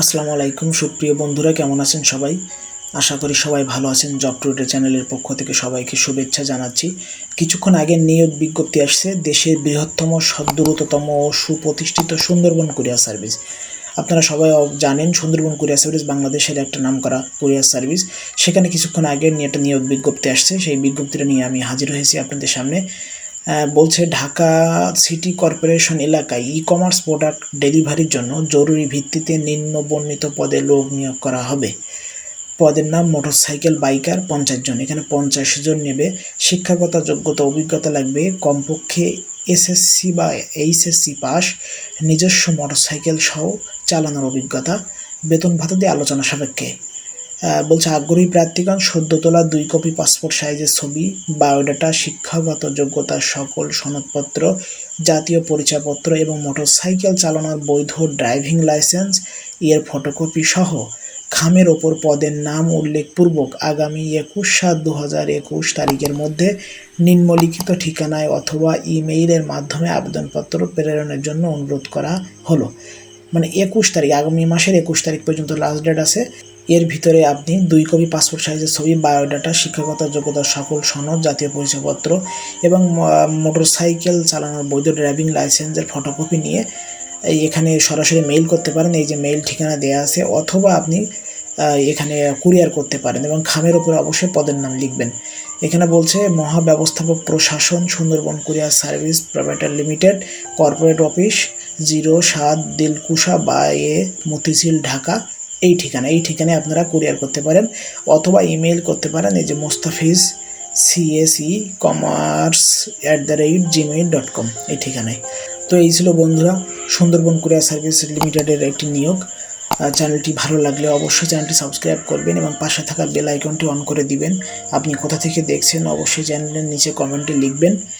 আসসালামু আলাইকুম, সুপ্রিয় বন্ধুরা, কেমন আছেন সবাই? আশা করি সবাই ভালো আছেন। জব টুডে চ্যানেলের পক্ষ থেকে সবাইকে শুভেচ্ছা জানাচ্ছি। কিছুক্ষণ আগে নিয়োগ বিজ্ঞপ্তি আসছে। দেশের বৃহত্তম দ্রুততম ও সুপ্রতিষ্ঠিত সুন্দরবন কুরিয়ার সার্ভিস। আপনারা সবাই জানেন, সুন্দরবন কুরিয়ার সার্ভিস বাংলাদেশের একটা নামকরা কুরিয়ার সার্ভিস। সেখানে কিছুক্ষণ আগে নিয়ে একটা নিয়োগ বিজ্ঞপ্তি আসছে। সেই বিজ্ঞপ্তিটা নিয়ে আমি হাজির হয়েছি আপনাদের সামনে। বলছে ঢাকা সিটি কর্পোরেশন এলাকায় ই কমার্স প্রোডাক্ট ডেলিভারির জন্য জরুরি ভিত্তিতে নিম্ন বর্ণিত পদে লোক নিয়োগ করা হবে। পদের নাম মোটরসাইকেল বাইকার পঞ্চাশ জন। এখানে পঞ্চাশ জন নেবে। শিক্ষাগত যোগ্যতা, অভিজ্ঞতা লাগবে। কমপক্ষে এসএসসি বা এইচএসসি পাস। নিজস্ব মোটরসাইকেল সহ চালানোর অভিজ্ঞতা। বেতন ভাতা দিয়ে আলোচনা সাপেক্ষে। বলছে, আগ্রহী প্রার্থীগণ সদ্য তোলা দুই কপি পাসপোর্ট সাইজের ছবি, বায়োডাটা, শিক্ষাগত যোগ্যতার সকল সনদপত্র, জাতীয় পরিচয়পত্র এবং মোটরসাইকেল চালানোর বৈধ ড্রাইভিং লাইসেন্স, এর ফটোকপি সহ খামের ওপর পদের নাম উল্লেখপূর্বক আগামী একুশ সাত দু হাজার একুশ তারিখের মধ্যে নিম্নলিখিত ঠিকানায় অথবা ইমেইলের মাধ্যমে আবেদনপত্র প্রেরণের জন্য অনুরোধ করা হলো। মানে একুশ তারিখ, আগামী মাসের একুশ তারিখ পর্যন্ত লাস্ট ডেট আছে। এর ভিতরে আপনি দুই কপি পাসপোর্ট সাইজের ছবি বায়োডাটা শিক্ষাগত যোগ্যতার সকল সনদ, জাতীয় পরিচয়পত্র এবং মোটর সাইকেল চালানোর বৈধ ড্রাইভিং লাইসেন্সের ফটোকপি নিয়ে এখানে সরাসরি মেইল করতে পারেন। এই যে মেইল ঠিকানা দেওয়া আছে, অথবা আপনি এখানে কুরিয়ার করতে পারেন এবং খামের উপরে অবশ্যই পদের নাম লিখবেন। এখানে বলছে, মহাব্যবস্থাপক প্রশাসন, Sundarban courier service প্রাইভেটার limited corporate office zero সাত দিলকুশা বা এ মতিঝিল ঢাকা, এই ঠিকানা। এই ঠিকানায় আপনারা কুরিয়ার করতে পারেন অথবা ইমেল করতে পারেন, এই যে Mostafiz CSE commerce at the rate Gmail dot com এই ঠিকানায়। তো এই ছিল বন্ধুরা, সুন্দরবন কুরিয়ার সার্ভিস লিমিটেডের একটি নিয়োগ। চ্যানেলটি ভালো লাগলে অবশ্যই চ্যানেলটি সাবস্ক্রাইব করবেন এবং পাশে থাকা বেল আইকনটি অন করে দিবেন। আপনি কোথা থেকে দেখছেন অবশ্যই চ্যানেলের নিচে কমেন্টে লিখবেন।